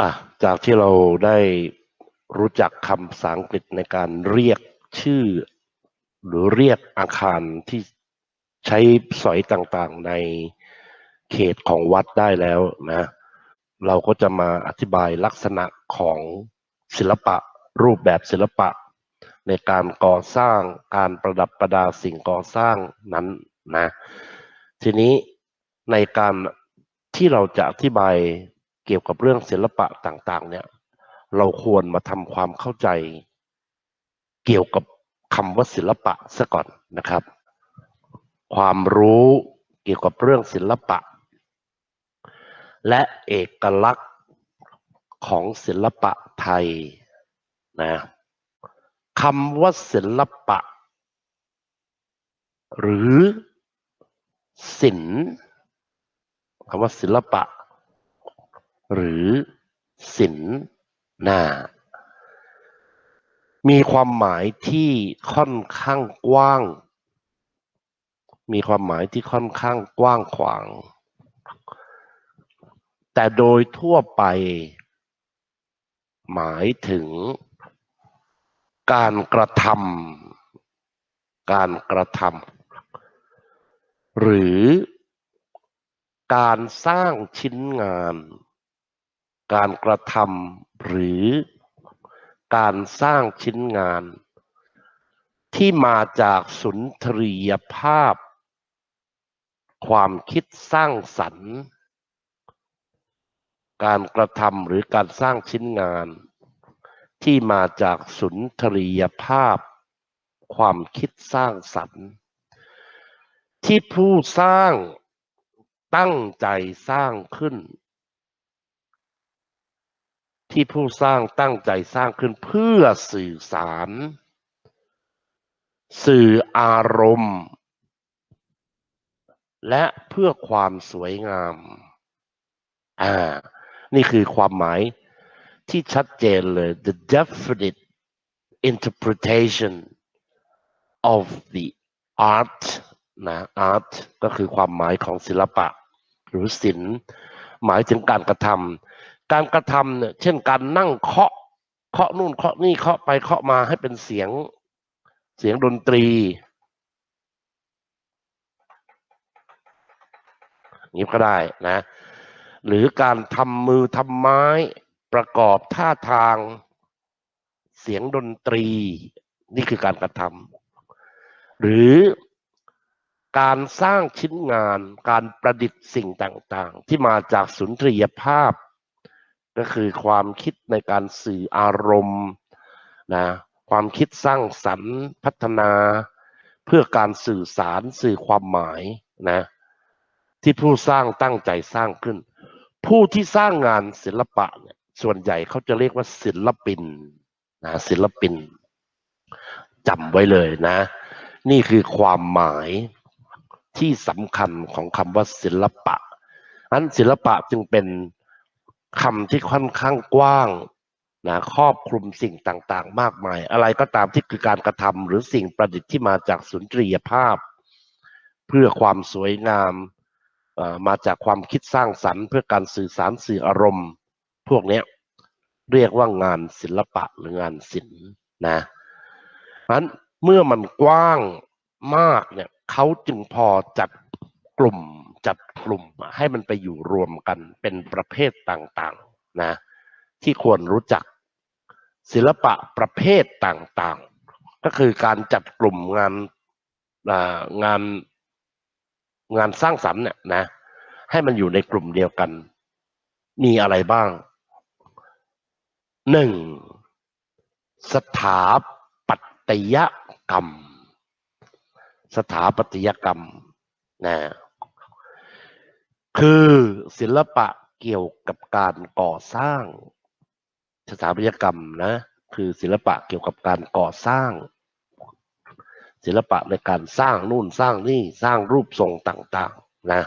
อะจากที่เราได้รู้จักคำภาษาอังกฤษในการเรียกชื่อ หรือเรียกอาคารที่ใช้สอยต่างๆในเขตของวัดได้แล้วนะ เราก็จะมาอธิบายลักษณะของศิลปะรูปแบบศิลปะ ในการก่อสร้างการประดับประดาสิ่งก่อสร้างนั้นนะ ทีนี้ในการที่เราจะอธิบาย เกี่ยวกับเรื่องศิลปะต่างๆ เนี่ย เราควรมาทำความเข้าใจ เกี่ยวกับคำว่าศิลปะซะก่อนนะครับ ความรู้เกี่ยวกับเรื่องศิลปะ และเอกลักษณ์ของศิลปะไทยนะคำว่าศิลปะ หรือศิลป์คำว่าศิลปะ หรือศิลนะมีความหมายที่ค่อนข้างกว้าง มีความหมายที่ค่อนข้างกว้างขวาง แต่โดยทั่วไป หมายถึง การกระทำการกระทำหรือการสร้างชิ้นงาน การกระทำหรือการสร้างชิ้นงาน ที่มาจากสุนทรียภาพ ความคิดสร้างสรรค์ การกระทำหรือการสร้างชิ้นงาน ที่มาจากสุนทรียภาพ ความคิดสร้างสรรค์ ที่ผู้สร้างตั้งใจสร้างขึ้น ที่ผู้สร้างตั้งใจสร้างขึ้นเพื่อสื่อสาร สื่ออารมณ์ และเพื่อความสวยงาม อ่า นี่คือความหมายที่ชัดเจนเลย the definite interpretation of the art นะ art ก็คือความหมายของศิลปะ หรือศิลป์หมายถึงการกระทำ การกระทำเนี่ยเช่นการนั่งเคาะเคาะนู่นเคาะนี่เคาะไปเคาะมาให้เป็นเสียงเสียงดนตรีนี้ก็ได้นะ หรือการทำมือทำไม้ประกอบท่าทางเสียงดนตรี นี่คือการกระทำหรือการสร้างชิ้นงาน การประดิษฐ์สิ่งต่าง ๆ ที่มาจากสุนทรียภาพ ก็คือความคิดในการสื่ออารมณ์นะความคิดสร้างสรรค์พัฒนา เพื่อการสื่อสารสื่อความหมายนะที่ผู้สร้างตั้งใจสร้างขึ้น ผู้ที่สร้างงานศิลปะเนี่ยส่วนใหญ่เขาจะเรียกว่าศิลปินนะศิลปินจำไว้เลยนะ นี่คือความหมายที่สำคัญของคำว่าศิลปะนั้นศิลปะจึงเป็น คำที่ค่อนข้างกว้างนะครอบคลุมสิ่งต่างๆ มากมาย อะไรก็ตามที่คือการกระทำหรือสิ่งประดิษฐ์ที่มาจากสุนทรียภาพ เพื่อความสวยงามมาจากความคิดสร้างสรรค์เพื่อการสื่อสารสื่ออารมณ์ พวกนี้เรียกว่างานศิลปะหรืองานศิลป์นะนั้นเมื่อมันกว้างมากเนี่ยเขาจึงพอจัดกลุ่ม จัดกลุ่มให้มันไปอยู่รวมกันเป็นประเภทต่างๆนะที่ควรรู้จัก ศิลปะประเภทต่างๆ ก็คือการจัดกลุ่มงานงานงานสร้างสรรค์เนี่ยนะให้มันอยู่ในกลุ่มเดียวกัน มีอะไรบ้างหนึ่งสถาปัตยกรรม สถาปัตยกรรมนะ คือศิลปะเกี่ยวกับการก่อสร้างสถาปัตยกรรมนะ คือศิลปะเกี่ยวกับการก่อสร้าง ศิลปะในการสร้างนู่นสร้างนี่สร้างรูปทรงต่างๆนะ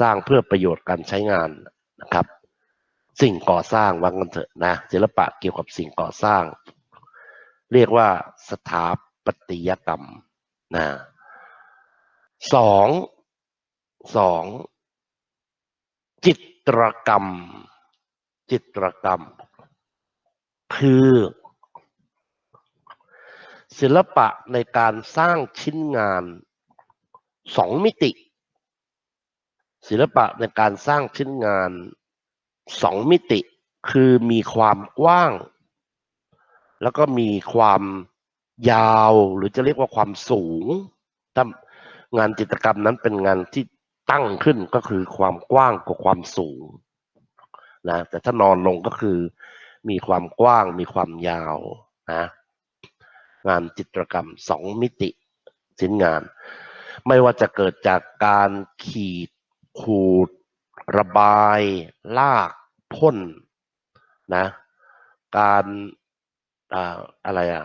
สร้างเพื่อประโยชน์การใช้งานนะครับ สิ่งก่อสร้างว่างันเถอะนะศิลปะเกี่ยวกับสิ่งก่อสร้าง เรียกว่าสถาปัตยกรรมนะสองสอง จิตรกรรม จิตรกรรม คือศิลปะในการสร้างชิ้นงานสองมิติ ศิลปะในการสร้างชิ้นงานสองมิติ คือมีความกว้าง แล้วก็มีความยาวหรือจะเรียกว่าความสูงถ้างานจิตรกรรมนั้นเป็นงานที่ ตั้งขึ้นก็คือความกว้างกับความสูงนะแต่ถ้านอนลงก็คือ มีความกว้างมีความยาวนะงานจิตรกรรมสองมิติชิ้นงาน ไม่ว่าจะเกิดจากการขีด ขูด ระบาย ลากพ่นนะการอ่าอะไรอะ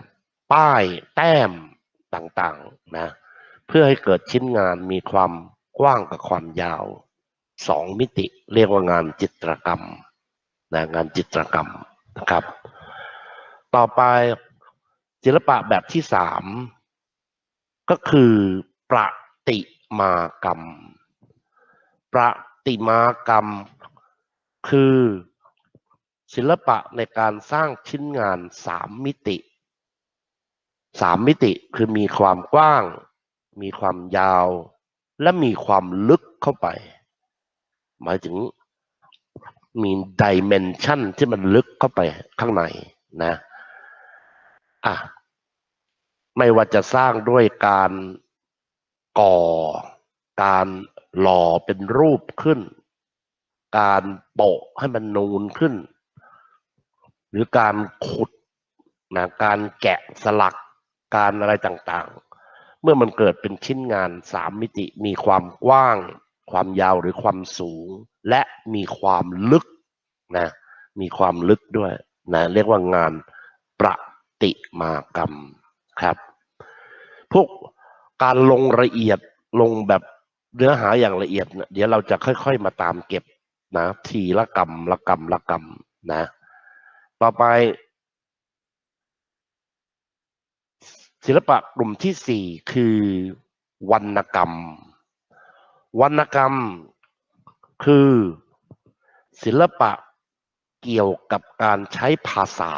ป้ายแต้มต่างๆนะเพื่อให้เกิดชิ้นงานมีความ กว้างกับความยาวสองมิติ เรียกว่างานจิตรกรรมนะงานจิตรกรรมนะครับ ต่อไปศิลปะแบบที่สามก็คือประติมากรรม ประติมากรรม คือศิลปะในการสร้างชิ้นงานสามมิติสามมิติคือมีความกว้าง มีความยาว และมีความลึกเข้าไป หมายถึงมีดิเมนชันที่มันลึกเข้าไปข้างในนะอะไม่ว่าจะสร้างด้วยการก่อ การหล่อเป็นรูปขึ้น การโปะให้มันนูนขึ้น หรือการขุดนะการแกะสลักการอะไรต่างๆ เมื่อมันเกิดเป็นชิ้นงานสามมิติมีความกว้าง ความยาวหรือความสูง และมีความลึกนะมีความลึกด้วยนะเรียกว่างานประติมากรรมครับ พวกการลงละเอียดลงแบบเนื้อหาอย่างละเอียดเดี๋ยวเราจะค่อย ๆ มาตามเก็บนะทีละกรรมละกรรมละกรรมนะ ต่อไป ศิลปะกลุ่มที่สี่คือวรรณกรรม วรรณกรรมคือศิลปะเกี่ยวกับการใช้ภาษา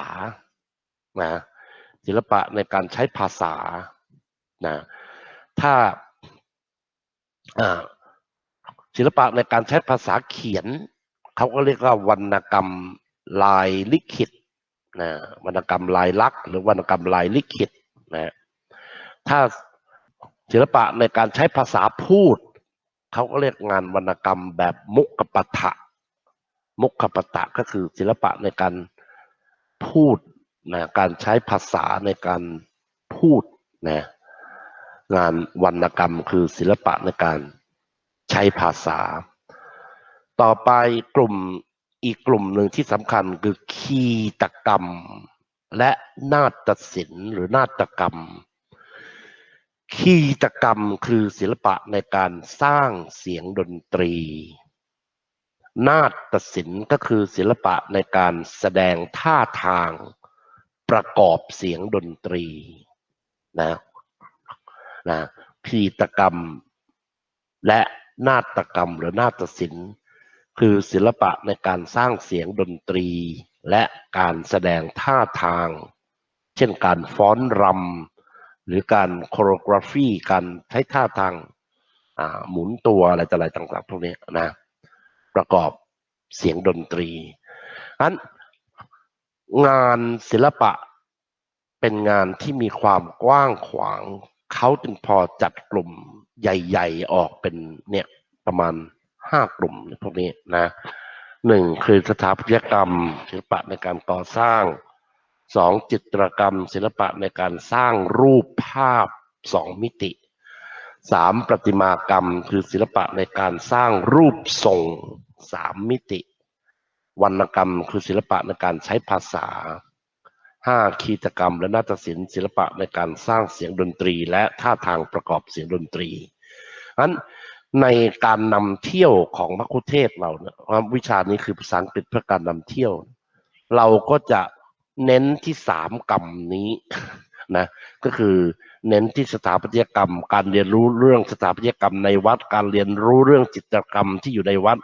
นะศิลปะในการใช้ภาษานะถ้าศิลปะในการใช้ภาษาเขียน เขาก็เรียกว่าวรรณกรรมลายลิขิตนะวรรณกรรมลายลักษณ์หรือวรรณกรรมลายลิขิต นะถ้าศิลปะในการใช้ภาษาพูด เขาก็เรียกงานวรรณกรรมแบบมุกกปะทะมุกขปตะก็คือศิลปะในการพูดนะการใช้ภาษาในการพูดนะงานวรรณกรรมคือศิลปะในการใช้ภาษา ต่อไปกลุ่มอีกกลุ่มหนึ่งที่สำคัญคือคีตกรรม และนาฏศิลป์หรือนาฏกรรม คีตกรรมคือศิลปะในการสร้างเสียงดนตรี นาฏศิลป์ก็คือศิลปะในการแสดงท่าทางประกอบเสียงดนตรีนะนะพีตกรรม และนาฏกรรมหรือนาฏศิลป์ คือศิลปะในการสร้างเสียงดนตรี และการแสดงท่าทาง เช่นการฟ้อนรำหรือการโคโรกราฟีการใช้ท่าทางหมุนตัวอะไรต่ออะไรต่างๆพวกนี้นะประกอบเสียงดนตรีอันงานศิลปะเป็นงานที่มีความกว้างขวาง เขาจึงพอจัดกลุ่มใหญ่ ๆ ออกเป็นเนี่ยประมาณห้ากลุ่มพวกนี้นะ หนึ่งคือสถาปัตยกรรม ศิลปะในการก่อสร้างสองจิตรกรรม ศิลปะในการสร้างรูปภาพสองมิติสามประติมากรรม คือศิลปะในการสร้างรูปทรงสามมิติ วรรณกรรม คือศิลปะในการใช้ภาษาห้าคีตกรรม และนาฏศิลป์ศิลปะในการสร้างเสียงดนตรี และท่าทางประกอบเสียงดนตรีนั้น ในการนำเที่ยวของพระคุเทศเราเนี่ยวิชานี้คือภาษาอังกฤษเพื่อการนำเที่ยว เราก็จะเน้นที่สามกรรมนี้นะก็คือเน้นที่สถาปัตยกรรม การเรียนรู้เรื่องสถาปัตยกรรมในวัด การเรียนรู้เรื่องจิตรกรรมที่อยู่ในวัด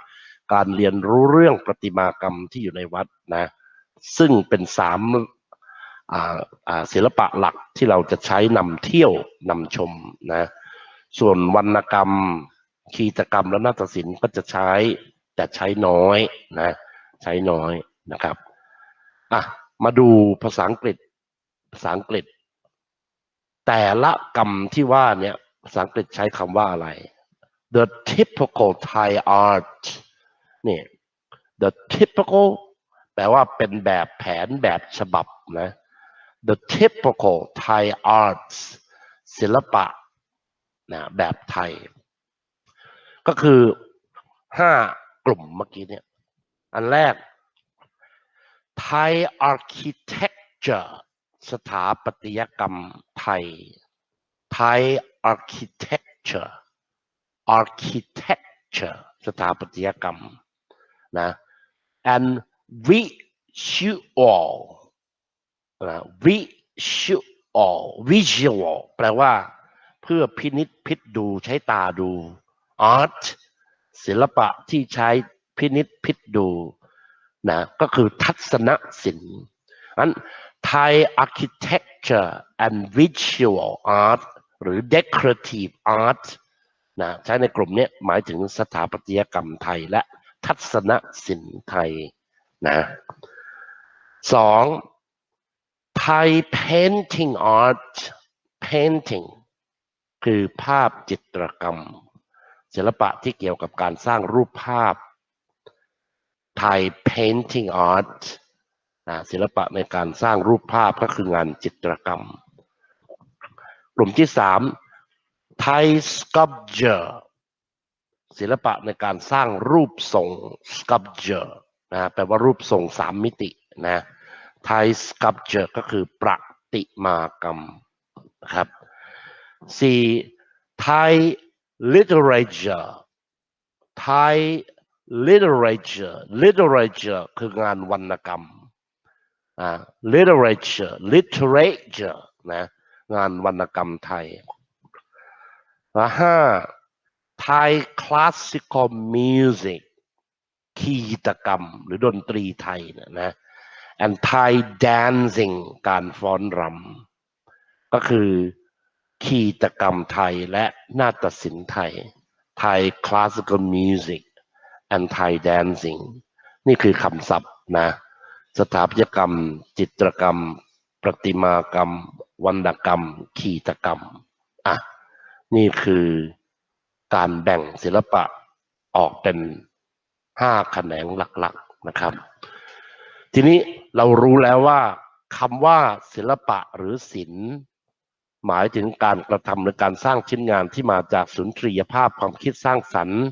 การเรียนรู้เรื่องประติมากรรมที่อยู่ในวัดนะซึ่งเป็นสามศิลปะหลักที่เราจะใช้นำเที่ยวนำชมนะส่วนวรรณกรรม คีตกรรมและนาฏศิลป์ก็จะใช้แต่ใช้น้อยนะใช้น้อยนะครับอะมาดูภาษาอังกฤษภาษาอังกฤษ แต่ละกรรมที่ว่าเนี่ยภาษาอังกฤษใช้คำว่าอะไร the typical Thai art นี่ the typical แปลว่าเป็นแบบแผนแบบฉบับนะ the typical Thai arts ศิลปะนะแบบไทย ก็คือห้ากลุ่มเมื่อกี้เนี่ย อันแรก Thai architecture สถาปัตยกรรมไทย Thai architecture architecture สถาปัตยกรรมนะ and visual นะ visual visual แปลว่า เพื่อพินิจพิจดูใช้ตาดู art ศิลปะที่ใช้พินิจพิจดูนะก็คือทัศนศิลป์นั้น Thai architecture and visual art หรือ decorative art นะใช้ในกลุ่มนี้หมายถึงสถาปัตยกรรมไทยและทัศนศิลป์ไทยนะสอง Thai painting art painting คือภาพจิตรกรรม ศิลปะที่เกี่ยวกับการสร้างรูปภาพ Thai painting art ศิลปะในการสร้างรูปภาพก็คืองานจิตรกรรม กลุ่มที่สาม Thai sculpture ศิลปะในการสร้างรูปทรง sculpture นะแปลว่ารูปทรงสามมิตินะ Thai sculpture ก็คือประติมากรรมนะครับสี่ Thai literature Thai literature literature คืองานวรรณกรรมอ่า literature literature นะงานวรรณกรรมไทยและห้า Thai classical music คีตกรรมหรือดนตรีไทยนะนะ and Thai dancing การฟ้อนรำก็คือ คีตกรรมไทยและนาฏศิลป์ไทย Thai classical music and Thai dancing นี่คือคำศัพท์นะ สถาปัตยกรรม จิตรกรรม ประติมากรรม วรรณกรรมคีตกรรม อะ นี่คือการแบ่งศิลปะออกเป็นห้าแขนงหลักๆนะครับ ทีนี้เรารู้แล้วว่าคำว่าศิลปะหรือศิลป์ หมายถึงการกระทำหรือการสร้างชิ้นงานที่มาจากสุนทรียภาพความคิดสร้างสรรค์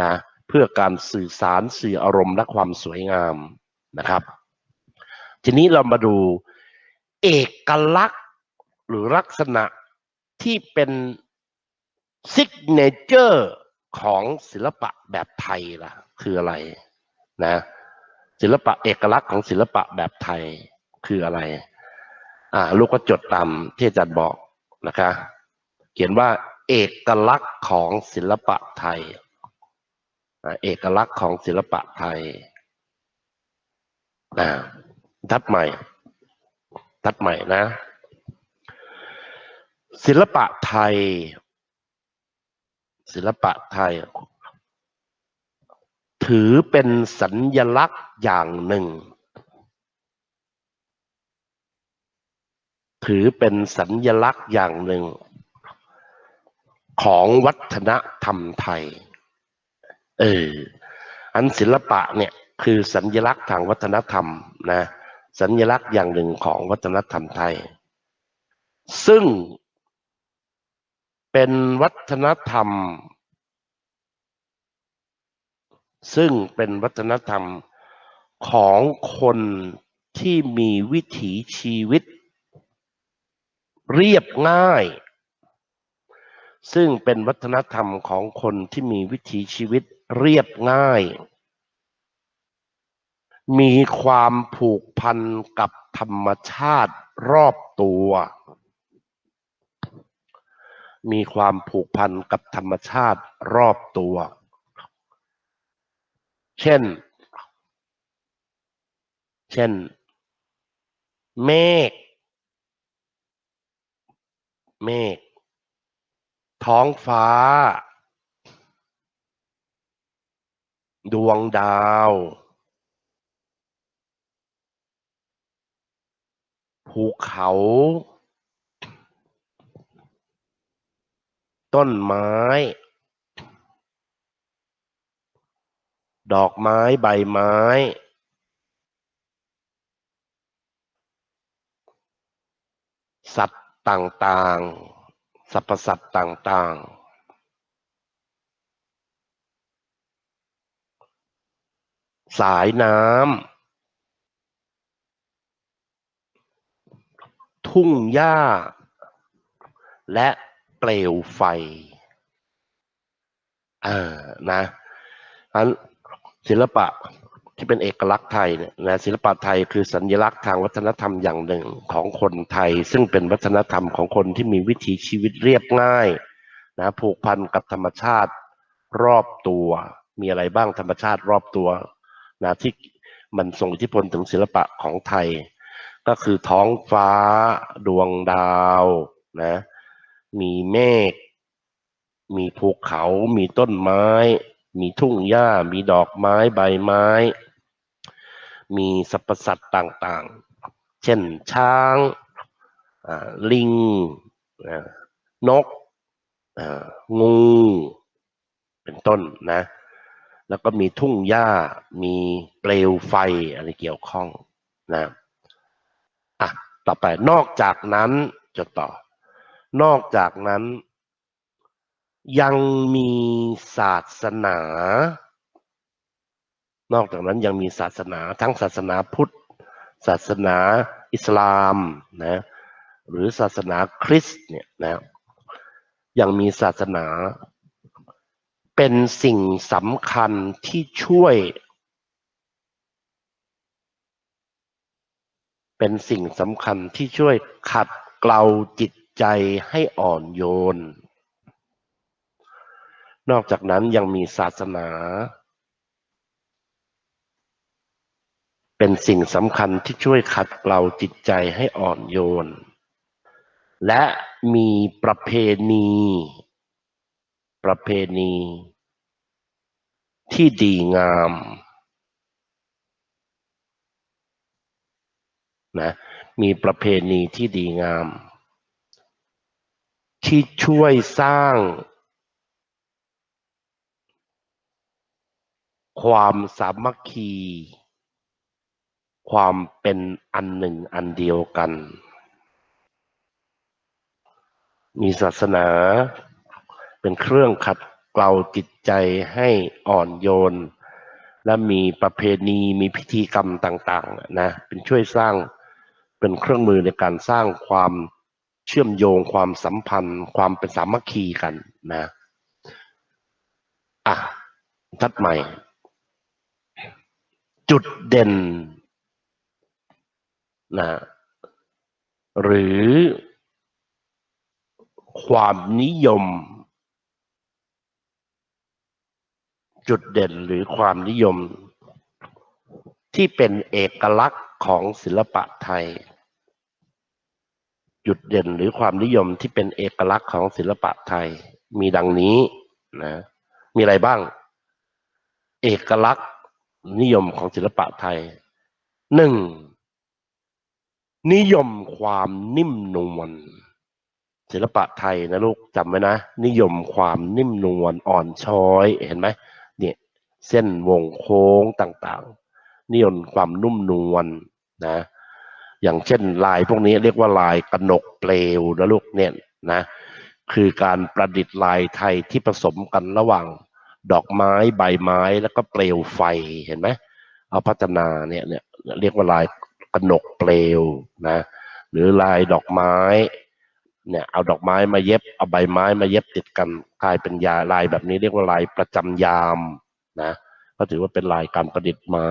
นะเพื่อการสื่อสารสื่ออารมณ์และความสวยงามนะครับ ทีนี้เรามาดูเอกลักษณ์หรือลักษณะที่เป็นซิกเนเจอร์ของศิลปะแบบไทยล่ะ คืออะไรนะศิลปะเอกลักษณ์ของศิลปะแบบไทยคืออะไร อ่าลูกก็จดตามที่อาจารย์บอกนะคะ เขียนว่าเอกลักษณ์ของศิลปะไทย เอกลักษณ์ของศิลปะไทยอ่าทัดใหม่ ทัดใหม่นะ ศิลปะไทย ศิลปะไทย ถือเป็นสัญญลักษณ์อย่างหนึ่ง ถือเป็นสัญญลักษณ์อย่างหนึ่ง ของวัฒนธรรมไทย เออ อันศิลปะเนี่ยคือสัญลักษณ์ทางวัฒนธรรมนะ สัญลักษณ์อย่างหนึ่งของวัฒนธรรมไทย ซึ่งเป็นวัฒนธรรม ซึ่งเป็นวัฒนธรรมของคนที่มีวิถีชีวิต เรียบง่าย ซึ่งเป็นวัฒนธรรมของคนที่มีวิถีชีวิตเรียบง่าย มีความผูกพันกับธรรมชาติรอบตัว มีความผูกพันกับธรรมชาติรอบตัว เช่น เช่น เมฆ เมฆ ท้องฟ้า ดวงดาว ภูเขา ต้นไม้ ดอกไม้ใบไม้สัตว์ ต่างๆ สรรพสัตว์ต่างๆสายน้ำทุ่งหญ้า และเปลวไฟอ่านะอันศิลปะ ที่เป็นเอกลักษณ์ไทยเนี่ยนะศิลปะไทยคือสัญลักษณ์ทางวัฒนธรรมอย่างหนึ่งของคนไทย ซึ่งเป็นวัฒนธรรมของคนที่มีวิถีชีวิตเรียบง่ายนะผูกพันกับธรรมชาติรอบตัว มีอะไรบ้างธรรมชาติรอบตัวนะที่มันส่งอิทธิพลถึงศิลปะของไทย ก็คือท้องฟ้า ดวงดาวนะมีเมฆมีภูเขา มีต้นไม้ มีทุ่งหญ้า มีดอกไม้ใบไม้ มีสรรพสัตว์ต่างๆ เช่นช้างลิงนกงูเป็นต้นนะ แล้วก็มีทุ่งหญ้ามีเปลวไฟอะไรเกี่ยวข้องนะอะต่อไปนอกจากนั้นจะต่อนอกจากนั้น ยังมีศาสนา นอกจากนั้นยังมีศาสนาทั้งศาสนาพุทธ ศาสนาอิสลามนะหรือศาสนาคริสต์เนี่ยนะยังมีศาสนา เป็นสิ่งสำคัญที่ช่วย เป็นสิ่งสำคัญที่ช่วยขัดเกลาจิตใจให้อ่อนโยน นอกจากนั้นยังมีศาสนา เป็นสิ่งสำคัญที่ช่วยขัดเกลาจิตใจให้อ่อนโยน และมีประเพณี ประเพณี ที่ดีงามนะมีประเพณีที่ดีงาม ที่ช่วยสร้าง ความสามัคคี ความเป็นอันหนึ่งอันเดียวกัน มีศาสนาเป็นเครื่องขัดเกลาจิตใจให้อ่อนโยน และมีประเพณีมีพิธีกรรมต่างๆนะเป็นช่วยสร้างเป็นเครื่องมือในการสร้างความเชื่อมโยงความสัมพันธ์ ความเป็นสามัคคีกันนะอะทัดใหม่ จุดเด่น นะหรือความนิยม จุดเด่นหรือความนิยม ที่เป็นเอกลักษณ์ของศิลปะไทย จุดเด่นหรือความนิยมที่เป็นเอกลักษณ์ของศิลปะไทย มีดังนี้นะมีอะไรบ้าง เอกลักษณ์นิยมของศิลปะไทยหนึ่ง นิยมความนิ่มนวลศิลปะไทยนะลูกจำไว้นะ นิยมความนิ่มนวลอ่อนช้อยเห็นไหมเนี่ยเส้นวงโค้งต่างๆ นิยมความนุ่มนวลนะอย่างเช่นลายพวกนี้เรียกว่าลายกระหนกเปลวนะลูกเนี่ยนะคือการประดิษฐ์ลายไทยที่ผสมกันระหว่าง ดอกไม้ใบไม้แล้วก็เปลวไฟเห็นไหมเอาพัฒนาเนี่ยเนี่ยเรียกว่าลาย กระหนกเปลวนะหรือลายดอกไม้เนี่ยเอาดอกไม้มาเย็บเอาใบไม้มาเย็บติดกันกลายเป็นยาลายแบบนี้เรียกว่าลายประจำยามนะก็ถือว่าเป็นลายการประดิษฐ์ไม้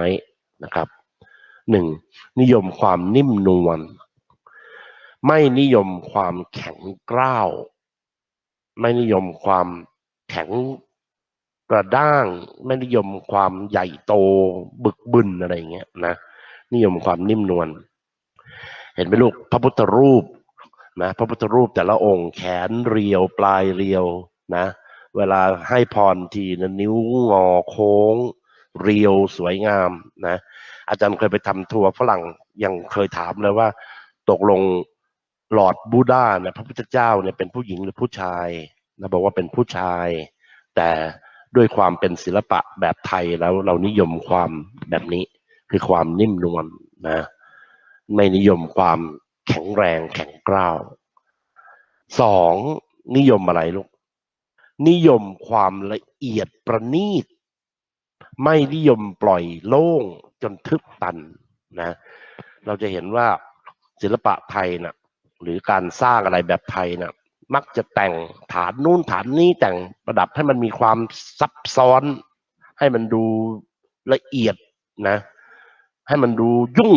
นะครับหนึ่งนิยมความนิ่มนวลไม่นิยมความแข็งกร้าว ไม่นิยมความแข็งกระด้าง ไม่นิยมความใหญ่โตบึกบึนอะไรเงี้ยนะ นิยมความนิ่มนวลเห็นไหมลูกพระพุทธรูปนะพระพุทธรูปแต่ละองค์แขนเรียวปลายเรียวนะเวลาให้พรทีนะนิ้วงอโค้ง เรียวสวยงามนะอาจารย์เคยไปทำทัวร์ฝรั่งยังเคยถามเลยว่า ตกลงหลอดบูดาเนี่ยพระพุทธเจ้าเนี่ยเป็นผู้หญิงหรือผู้ชายนะบอกว่าเป็นผู้ชาย แต่ด้วยความเป็นศิลปะแบบไทยแล้วเรานิยมความแบบนี้ คือความนิ่มนวลนะ ไม่นิยมความแข็งแรงแข็งกร้าวสองนิยมอะไรลูก นิยมความละเอียดประณีต ไม่นิยมปล่อยโล่งจนทึบตันนะ เราจะเห็นว่าศิลปะไทยนะหรือการสร้างอะไรแบบไทยนะมักจะแต่งฐานนู่นฐานนี้แต่งประดับให้มันมีความซับซ้อน ให้มันดูละเอียดนะ ให้มันดูยุ่ง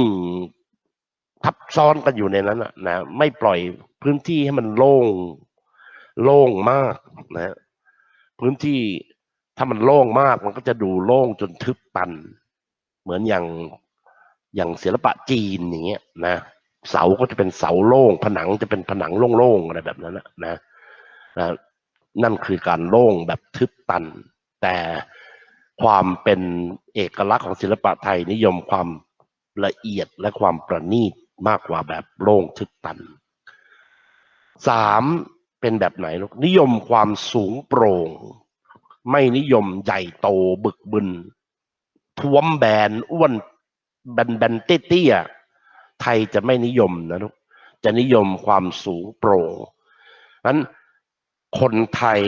ทับซ้อนกันอยู่ในนั้นนะนะไม่ปล่อยพื้นที่ให้มันโล่งโล่งมากนะพื้นที่ถ้ามันโล่งมากมันก็จะดูโล่งจนทึบตัน เหมือนอย่างอย่างศิลปะจีนอย่างเงี้ยนะเสาก็จะเป็นเสาโล่ง ผนังจะเป็นผนังโล่งๆอะไรแบบนั้นนะนะนะนั่นคือการโล่งแบบทึบตัน แต่ ความเป็นเอกลักษณ์ของศิลปะไทยนิยมความละเอียดและความประณีตมากกว่าแบบโล่งทึบตันสามเป็นแบบไหนลูกนิยมความสูงโปร่ง ไม่นิยมใหญ่โตบึกบึนท้วมแบนอ้วนแบนแบนเตี้ยไทยจะไม่นิยมนะลูกจะนิยมความสูงโปร่งนั้น คนไทย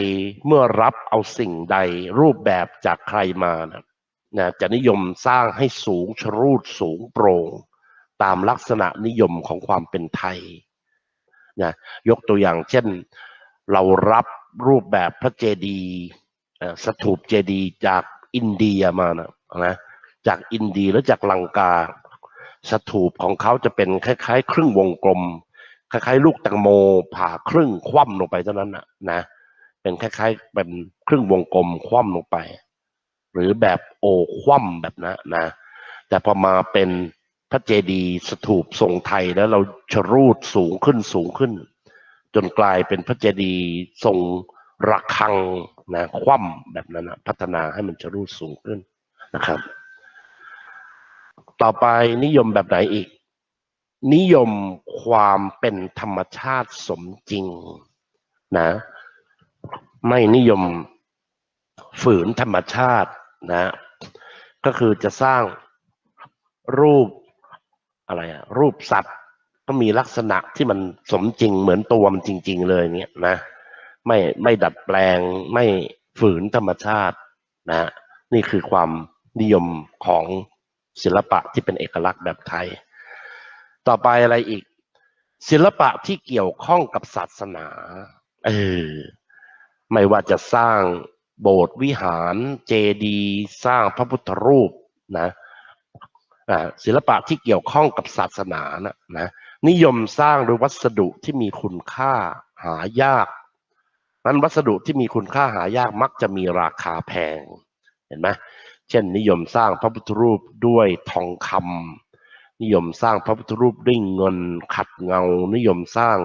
เมื่อรับเอาสิ่งใดรูปแบบจากใครมานะนะจะนิยมสร้างให้สูงชรูดสูงโปร่งตามลักษณะนิยมของความเป็นไทยนะยกตัวอย่างเช่น เรารับรูปแบบพระเจดีย์สถูปเจดีย์จากอินเดียมานะนะจากอินเดียแล้วจากลังกา สถูปของเขาจะเป็นคล้าย ๆ ครึ่งวงกลม คล้ายๆ ลูกแตงโมผ่าครึ่งคว่ำลงไปเท่านั้นนะนะเป็นคล้ายๆเป็นครึ่งวงกลมคว่ำลงไป หรือแบบโอคว่ำแบบนั้นนะแต่พอมาเป็นพระเจดีย์สถูปทรงไทยแล้วเราชรูดสูงขึ้นสูงขึ้น จนกลายเป็นพระเจดีย์ทรงระฆังนะคว่ำแบบนั้นนะพัฒนาให้มันชรูดสูงขึ้นนะครับ ต่อไปนิยมแบบไหนอีก นิยมความเป็นธรรมชาติสมจริงนะ ไม่นิยมฝืนธรรมชาตินะ ก็คือจะสร้างรูปอะไรอะรูปสัตว์ก็มีลักษณะที่มันสมจริงเหมือนตัวมันจริง ๆ เลยเนี่ยนะไม่ไม่ดัดแปลงไม่ฝืนธรรมชาตินะนี่คือความนิยมของศิลปะที่เป็นเอกลักษณ์แบบไทย ต่อไปอะไรอีก ศิลปะที่เกี่ยวข้องกับศาสนา เออ ไม่ว่าจะสร้างโบสถ์วิหารเจดีย์สร้างพระพุทธรูปนะศิลปะที่เกี่ยวข้องกับศาสนานะนะนิยมสร้างด้วยวัสดุที่มีคุณค่าหายากนั้นวัสดุที่มีคุณค่าหายากมักจะมีราคาแพง เห็นไหมเช่น นิยมสร้างพระพุทธรูปด้วยทองคำ นิยมสร้างพระพุทธรูปด้วยเงินขัดเงา นิยมสร้าง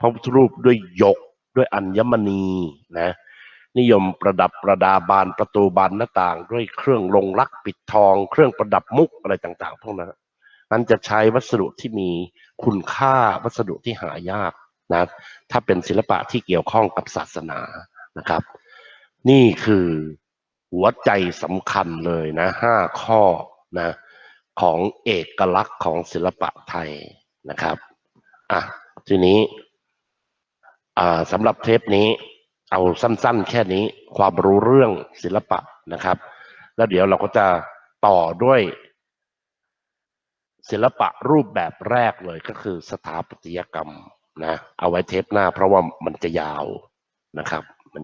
พระพุทธรูปด้วยหยกด้วยอัญมณีนะนิยมประดับประดาบานประตูบานหน้าต่าง ด้วยเครื่องลงรักปิดทอง เครื่องประดับมุกอะไรต่าง ๆ พวกนั้นนั้นจะใช้วัสดุที่มีคุณค่าวัสดุที่หายากนะถ้าเป็นศิลปะที่เกี่ยวข้องกับศาสนานะครับ นี่คือหัวใจสำคัญเลยนะห้าข้อนะ ของเอกลักษณ์ของศิลปะไทยนะครับอะทีนี้อ่าสำหรับเทปนี้เอาสั้น ๆ แค่นี้ความรู้เรื่องศิลปะนะครับ แล้วเดี๋ยวเราก็จะต่อด้วยศิลปะรูปแบบแรกเลยก็คือสถาปัตยกรรมนะเอาไว้เทปหน้าเพราะว่ามันจะยาวนะครับ